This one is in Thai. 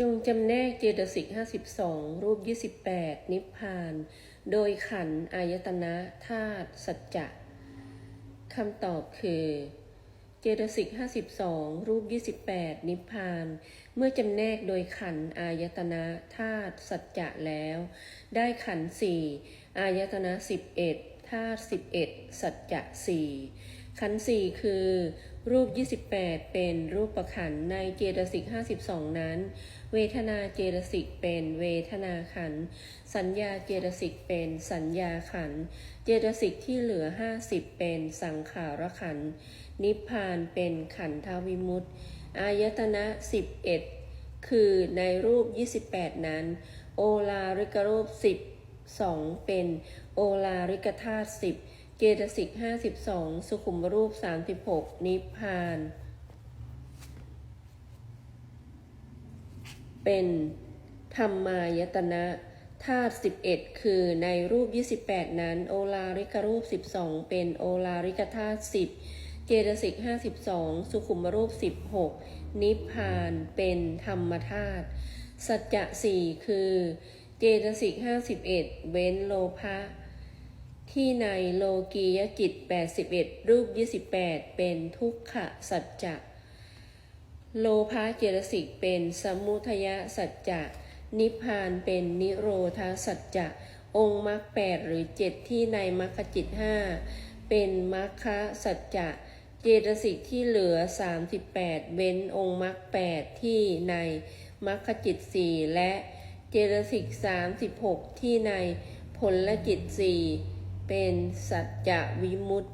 จงจำแนกเจตสิกห้าสิบสองรูปยี่สิบแปดนิพพาน โดยขันอายตนะธาตุสัจจะคำตอบคือ เจตสิกห้าสิบสองรูปยี่สิบแปดนิพพาน เมื่อจำแนกโดยขันอายตนะธาตุสัจจะแล้ว ได้ขันสี่อายตนะสิบเอ็ด ธาตุสิบเอ็ดสัจจะสี่ขันธ์สี่คือ รูป 28 เป็นรูปประขันธ์ในเจตสิก52 นั้น เวทนาเจตสิกเป็นเวทนาขันธ์สัญญาเจตสิกเป็นสัญญาขันธ์เจตสิกที่เหลือ 50 เป็นสังขารขันธ์นิพพานเป็นขันธวิมุตติ อายตนะ 11 คือในรูป 28 นั้น โอลาริกรูป 2 เป็นโอลาริกธาตุ10 เจตสิก 52 สุขุมรูป 36 นิพพาน เป็นธรรมายตนะธาตุ11 คือในรูป 28 นั้น โอลาริกรูป 12 เป็นโอลาริกธาตุ10 เจตสิก 52 สุขุมรูป 16 นิพพานเป็นธรรมธาตุสัจจะสี่คือ เจตสิก51เอ็ดเว้นโลภะที่ในโลกียจิต81รูป28เป็นทุกขสัจจะ โลภะเจตสิกเป็นสมุทยสัจจะ นิพพานเป็นนิโรธาสัจจะองค์มรรคแปดหรือเจ็ดที่ในมรรคจิตห้าเป็นมรรคสัจจะเจตสิกที่เหลือ 38 เว้นองค์มรรคแปดที่ในมรรคจิตสี่และ เจตสิกสามสิบหกที่ในผลจิตสี่เป็นสัจจะวิมุตติ